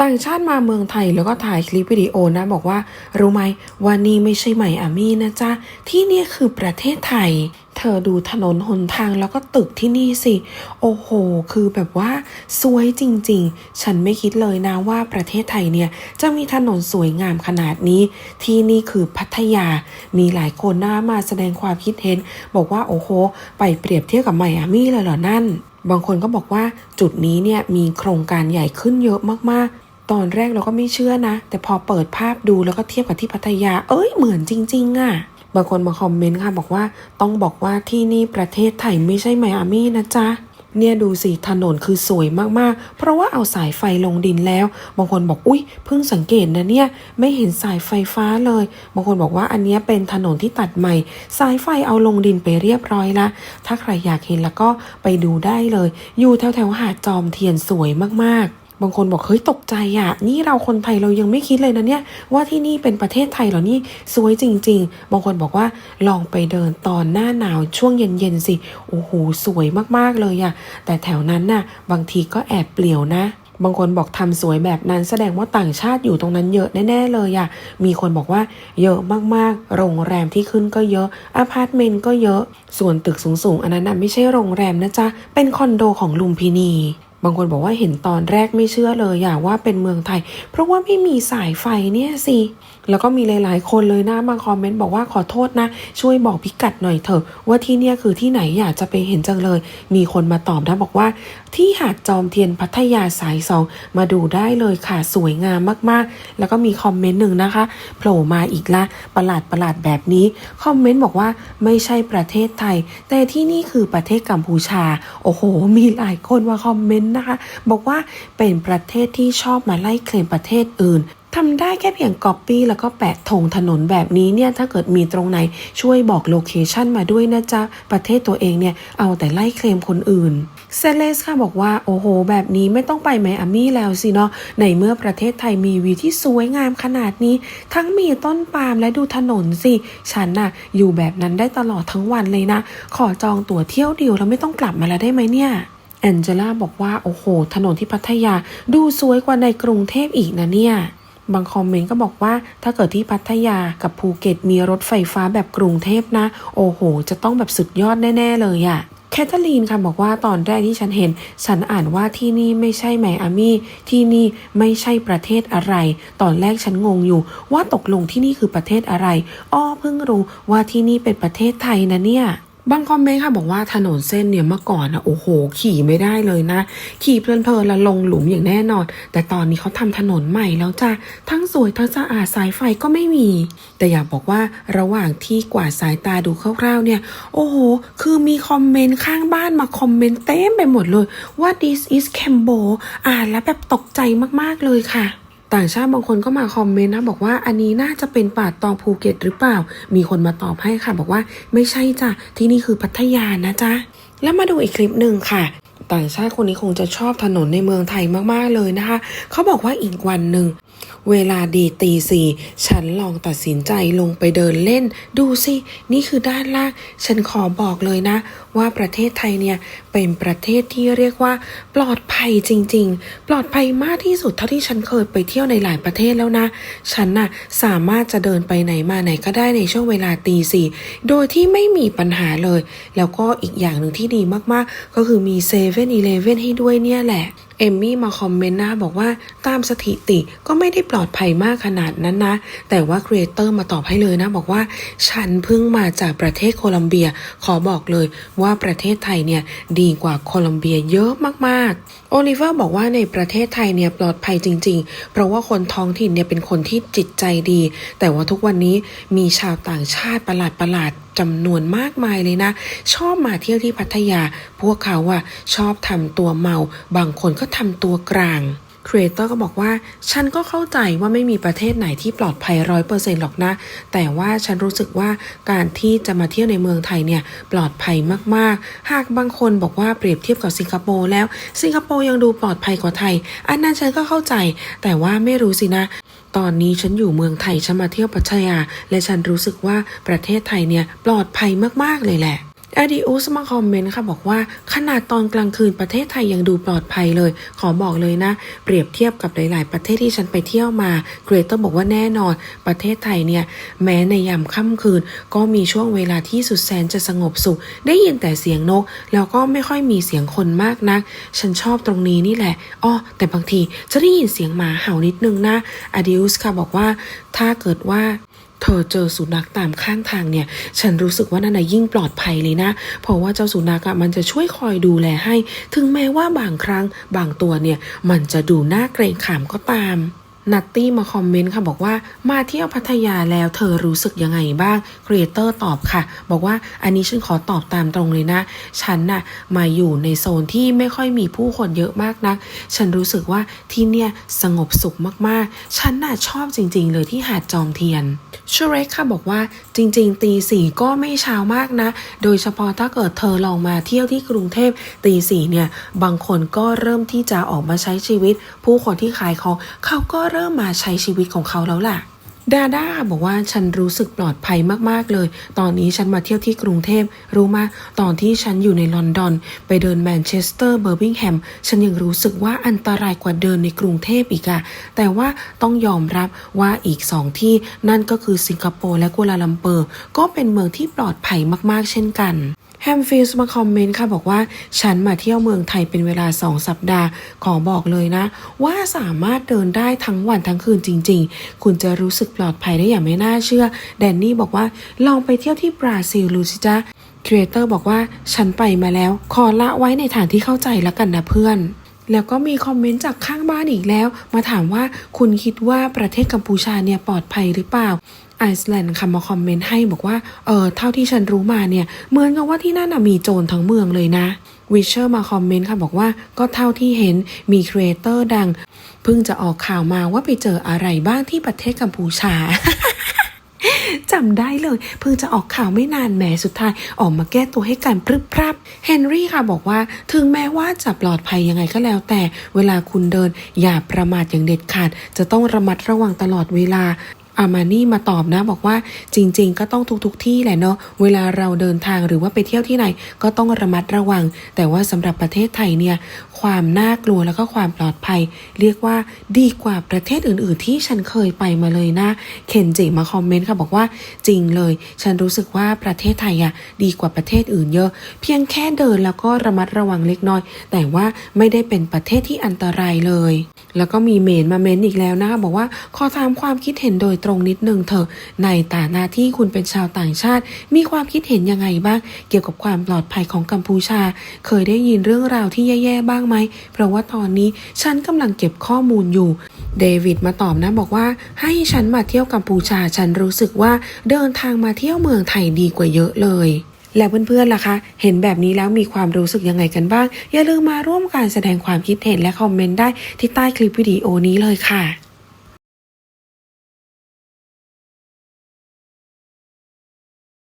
ต่างชาติมาเมืองไทยแล้วก็ถ่ายคลิปวิดีโอนะ บอกว่า รู้ไหมว่านี่ไม่ใช่ไมอามี่นะจ๊ะ ที่นี่คือประเทศไทย เธอดูถนนหนทางแล้วก็ตึกที่นี่สิ โอ้โห คือแบบว่า สวยจริง ๆ ฉันไม่คิดเลยนะว่าประเทศไทยเนี่ย จะมีถนนสวยงามขนาดนี้ ที่นี่คือพัทยา มีหลายคนน่ามาแสดงความคิดเห็น บอกว่าโอ้โห ไปเปรียบเทียบกับไมอามี่เลยเหรอนั่นบางคนก็บอกว่าจุดนี้เนี่ยมีโครงการใหญ่ขึ้นเยอะมากๆ ตอนแรกเราก็ไม่เชื่อนะ แต่พอเปิดภาพดูแล้วก็เทียบกับที่พัทยา เอ้ยเหมือนจริง ๆอะ่ะบางคนมาคอมเมนต์ค่ะบอกว่าต้องบอกว่าที่นี่ประเทศไทยไม่ใช่ไมอามี่นะจ๊ะเนี่ยดูสิถนนคือสวยมากๆ เพราะว่าเอาสายไฟลงดินแล้ว บางคนบอกอุ้ยเพิ่งสังเกตนะเนี่ยไม่เห็นสายไฟฟ้าเลย บางคนบอกว่าอันนี้เป็นถนนที่ตัดใหม่ สายไฟเอาลงดินไปเรียบร้อยละ ถ้าใครอยากเห็นแล้วก็ไปดูได้เลย อยู่แถวแถวๆหาดจอมเทียนสวยมากๆ บางคนบอกเฮ้ยตกใจอะ่ะ นี่เราคนไทยเรายังไม่คิดเลยนะเนี่ย ว่าที่นี่เป็นประเทศไทยเหรอนี่สวยจริง ๆ บางคนบอกว่าลองไปเดินตอนหน้าหนาวช่วงเย็นๆสิโอ้โหสวยมากๆเลยอะ่ะ แต่แถวนั้นน่ะ บางทีก็แอบเปลี่ยวนะบางคนบอกทำสวยแบบนั้นแสดงว่าต่างชาติอยู่ตรงนั้นเยอะแน่ๆเลยอะมีคนบอกว่าเยอะมากๆ โรงแรมที่ขึ้นก็เยอะอพาร์ตเมนต์ก็เยอะ ส่วนตึกสูงๆ อันนั้นน่ะไม่ใช่โรงแรมนะจ๊ะ เป็นคอนโดของลุมพินี บางคนบอกว่าเห็นตอนแรกไม่เชื่อเลยอยากว่าเป็นเมืองไทย เพราะว่าไม่มีสายไฟเนี่ยสิ แล้วก็มีหลาย ๆ คนเลยนะมาคอมเมนต์บอกว่าขอโทษนะ ช่วยบอกพิกัดหน่อยเถอะ ว่าที่เนี่ยคือที่ไหนอยากจะไปเห็นจังเลย มีคนมาตอบนะบอกว่า ที่หาดจอมเทียนพัทยาสายสองมาดูได้เลยค่ะสวยงามมากๆ แล้วก็มีคอมเมนต์หนึ่งนะคะโผล่มาอีกละประหลาดประหลาดแบบนี้คอมเมนต์บอกว่าไม่ใช่ประเทศไทย แต่ที่นี่คือประเทศกัมพูชา โอ้โห มีหลายคนมาคอมเมนต์นะคะ บอกว่าเป็นประเทศที่ชอบมาไล่เคลมประเทศอื่น ทำได้แค่เพียงก๊อปปี้แล้วก็แปะธงถนนแบบนี้เนี่ยถ้าเกิดมีตรงไหนช่วยบอกโลเคชันมาด้วยนะจ๊ะ ประเทศตัวเองเนี่ยเอาแต่ไล่เคลมคนอื่นเซเลสค่ะบอกว่าโอ้โห แบบนี้ไม่ต้องไปไมอามี่แล้วสิเนาะในเมื่อประเทศไทยมีวิวที่สวยงามขนาดนี้ ทั้งมีต้นปาล์มและดูถนนสิ ฉันน่ะ อยู่แบบนั้นได้ตลอดทั้งวันเลยนะ ขอจองตั๋วเที่ยวเดียวแล้วไม่ต้องกลับมาแล้วได้ไหมเนี่ยแองเจล่าบอกว่าโอ้โห ถนนที่พัทยาดูสวยกว่าในกรุงเทพอีกนะเนี่ย บางคอมเมนต์ก็บอกว่าถ้าเกิดที่พัทยากับภูเก็ตมีรถไฟฟ้าแบบกรุงเทพนะ โอ้โห จะต้องแบบสุดยอดแน่ ๆ เลยอะแคทเธอรีนค่ะบอกว่าตอนแรกที่ฉันเห็น ฉันอ่านว่าที่นี่ไม่ใช่ไมอามี่ที่นี่ไม่ใช่ประเทศอะไร ตอนแรกฉันงงอยู่ ว่าตกลงที่นี่คือประเทศอะไร อ้อเพิ่งรู้ว่าที่นี่เป็นประเทศไทยนะเนี่ย บางคอมเมนต์ค่ะบอกว่าถนนเส้นเนี่ยเมื่อก่อนอะโอ้โห ขี่ไม่ได้เลยนะ ขี่เพลินๆแล้วลงหลุมอย่างแน่นอน แต่ตอนนี้เขาทำถนนใหม่แล้วจ้ะทั้งสวยทั้งสะอาดสายไฟก็ไม่มี แต่อยากบอกว่าระหว่างที่กวาดสายตาดูคร่าวๆเนี่ย โอ้โห คือมีคอมเมนต์ข้างบ้านมาคอมเมนต์เต็มไปหมดเลยว่า this is Cambo อ่านแล้วแบบตกใจมากๆเลยค่ะ ต่างชาติบางคนก็มาคอมเมนต์นะบอกว่าอันนี้น่าจะเป็นป่าตองภูเก็ตหรือเปล่า มีคนมาตอบให้ค่ะ บอกว่าไม่ใช่จ้ะที่นี่คือพัทยานะจ๊ะแล้วมาดูอีกคลิปหนึ่งค่ะ ต่างชาติคนนี้คงจะชอบถนนในเมืองไทยมากๆเลยนะคะ เขาบอกว่าอีกวันหนึ่ง เวลาดีตีสี่ฉันลองตัดสินใจลงไปเดินเล่น ดูสิ นี่คือด้านล่าง ฉันขอบอกเลยนะ ว่าประเทศไทยเนี่ย เป็นประเทศที่เรียกว่า ปลอดภัยจริง ๆ ปลอดภัยมากที่สุดเท่าที่ฉันเคยไปเที่ยวในหลายประเทศแล้วนะ ฉันน่ะสามารถจะเดินไปไหนมาไหนก็ได้ในช่วงเวลาตีสี่โดยที่ไม่มีปัญหาเลย แล้วก็อีกอย่างหนึ่งที่ดีมากๆ ก็คือมีเซเวนอีเลเว่นให้ด้วยเนี่ยแหละ เอมมี่มาคอมเมนต์นะบอกว่าตามสถิติก็ไม่ได้ปลอดภัยมากขนาดนั้นนะ แต่ว่าครีเอเตอร์มาตอบให้เลยนะ บอกว่าฉันเพิ่งมาจากประเทศโคลัมเบีย ขอบอกเลยว่าประเทศไทยเนี่ยดีกว่าโคลัมเบียเยอะมากๆ โอลิเวอร์บอกว่าในประเทศไทยเนี่ยปลอดภัยจริง ๆ เพราะว่าคนท้องถิ่นเนี่ยเป็นคนที่จิตใจดี แต่ว่าทุกวันนี้มีชาวต่างชาติประหลาดประหลาดจำนวนมากมายเลยนะ ชอบมาเที่ยวที่พัทยา พวกเขาอะชอบทำตัวเมา บางคนก็ทำตัวกลางครีเอเตอร์ก็บอกว่า ฉันก็เข้าใจว่าไม่มีประเทศไหนที่ปลอดภัยร้อยเปอร์เซ็นต์หรอกนะ แต่ว่าฉันรู้สึกว่าการที่จะมาเที่ยวในเมืองไทยเนี่ยปลอดภัยมากๆ หากบางคนบอกว่าเปรียบเทียบกับสิงคโปร์แล้ว สิงคโปร์ยังดูปลอดภัยกว่าไทย อันนั้นฉันก็เข้าใจ แต่ว่าไม่รู้สินะ ตอนนี้ฉันอยู่เมืองไทยฉันมาเที่ยวพัทยา และฉันรู้สึกว่าประเทศไทยเนี่ยปลอดภัยมากๆเลยแหละ อดีอุสมาคอมเมนต์ค่ะบอกว่าขนาดตอนกลางคืนประเทศไทยยังดูปลอดภัยเลย ขอบอกเลยนะ เปรียบเทียบกับหลาย ๆ ประเทศที่ฉันไปเที่ยวมาเกรเตอร์บอกว่าแน่นอน ประเทศไทยเนี่ยแม้ในยามค่ำคืน ก็มีช่วงเวลาที่สุดแสนจะสงบสุข ได้ยินแต่เสียงนก แล้วก็ไม่ค่อยมีเสียงคนมากนัก ฉันชอบตรงนี้นี่แหละอ้อแต่บางทีจะได้ยินเสียงหมาเห่านิดนึงนะอดิอุสค่ะบอกว่าถ้าเกิดว่า เธอเจอสุนัขตามข้างทางเนี่ย ฉันรู้สึกว่านั่นนะยิ่งปลอดภัยเลยนะ เพราะว่าเจ้าสุนัขอะมันจะช่วยคอยดูแลให้ ถึงแม้ว่าบางครั้งบางตัวเนี่ย มันจะดูน่าเกรงขามก็ตาม นัตตี้มาคอมเมนต์ค่ะบอกว่ามาเที่ยวพัทยาแล้วเธอรู้สึกยังไงบ้างครีเอเตอร์ตอบค่ะ บอกว่าอันนี้ฉันขอตอบตามตรงเลยนะ ฉันน่ะมาอยู่ในโซนที่ไม่ค่อยมีผู้คนเยอะมากนะฉันรู้สึกว่าที่เนี่ยสงบสุขมากๆ ฉันน่ะชอบจริง ๆ เลยที่หาดจอมเทียนชูเรคค่ะบอกว่าจริง ๆ ตีสี่ก็ไม่เช้ามากนะ โดยเฉพาะถ้าเกิดเธอลองมาเที่ยวที่กรุงเทพตีสี่เนี่ยบางคนก็เริ่มที่จะออกมาใช้ชีวิต ผู้คนที่ขายของเขาก็เริ่มมาใช้ชีวิตของเขาแล้วล่ะดาด้าบอกว่าฉันรู้สึกปลอดภัยมากๆเลย ตอนนี้ฉันมาเที่ยวที่กรุงเทพ รู้มาตอนที่ฉันอยู่ในลอนดอน ไปเดินแมนเชสเตอร์เบอร์บิงแฮม ฉันยังรู้สึกว่าอันตรายกว่าเดินในกรุงเทพอีกอะแต่ว่าต้องยอมรับว่าอีกสองที่นั่นก็คือสิงคโปร์และกัวลาลัมเปอร์ ก็เป็นเมืองที่ปลอดภัยมากๆ เช่นกัน แฮมฟิลส์มาคอมเมนต์ค่ะบอกว่า ฉันมาเที่ยวเมืองไทยเป็นเวลา 2 สัปดาห์ ขอบอกเลยนะ ว่าสามารถเดินได้ทั้งวันทั้งคืนจริง ๆ คุณจะรู้สึกปลอดภัยได้อย่างไม่น่าเชื่อ แดนนี่บอกว่าลองไปเที่ยวที่บราซิลดูสิจ๊ะครีเอเตอร์บอกว่าฉันไปมาแล้ว ขอละไว้ในฐานที่เข้าใจแล้วกันนะเพื่อนแล้วก็มีคอมเมนต์จากข้างบ้านอีกแล้ว มาถามว่าคุณคิดว่าประเทศกัมพูชาเนี่ยปลอดภัยหรือเปล่า ไอซ์แลนด์ค่ะมาคอมเมนต์ให้บอกว่า เออเท่าที่ฉันรู้มาเนี่ย เหมือนกับว่าที่นั่นน่ะมีโจรทั้งเมืองเลยนะวิเชอร์มาคอมเมนต์ค่ะบอกว่าก็เท่าที่เห็นมีครีเอเตอร์ดัง เพิ่งจะออกข่าวมาว่าไปเจออะไรบ้างที่ประเทศกัมพูชาจำได้เลย เพิ่งจะออกข่าวไม่นานแหมสุดท้ายออกมาแก้ตัวให้กันพรึบพรับเฮนรี่ค่ะบอกว่าถึงแม้ว่าจะปลอดภัยยังไงก็แล้ว แต่เวลาคุณเดินอย่าประมาทอย่างเด็ดขาด จะต้องระมัดระวังตลอดเวลา อามานี่มาตอบนะบอกว่าจริง ๆ ก็ต้องทุกๆทที่แหละเนาะเวลาเราเดินทางหรือว่าไปเที่ยวที่ไหนก็ต้องระมัดระวัง แต่ว่าสำหรับประเทศไทยเนี่ยความน่ากลัวแล้วก็ความปลอดภัย เรียกว่าดีกว่าประเทศอื่น ๆ ที่ฉันเคยไปมาเลยนะเคนจิมาคอมเมนต์ค่ะบอกว่าจริงเลย ฉันรู้สึกว่าประเทศไทยอะดีกว่าประเทศอื่นเยอะ เพียงแค่เดินแล้วก็ระมัดระวังเล็กน้อย แต่ว่าไม่ได้เป็นประเทศที่อันตรายเลย แล้วก็มีเมนมาเมนอีกแล้วนะคะบอกว่าขอถามความคิดเห็นโดยตรงนิดนึงเถอะในฐานะที่คุณเป็นชาวต่างชาติ มีความคิดเห็นยังไงบ้าง เกี่ยวกับความปลอดภัยของกัมพูชา เคยได้ยินเรื่องราวที่แย่ๆบ้างไหม เพราะว่าตอนนี้ฉันกำลังเก็บข้อมูลอยู่เดวิดมาตอบนะบอกว่าให้ฉันมาเที่ยวกัมพูชาฉันรู้สึกว่าเดินทางมาเที่ยวเมืองไทยดีกว่าเยอะเลย แล้วเพื่อนๆล่ะคะ เห็นแบบนี้แล้วมีความรู้สึกยังไงกันบ้าง อย่าลืมมาร่วมการแสดงความคิดเห็นและคอมเมนต์ได้ที่ใต้คลิปวิดีโอนี้เลยค่ะ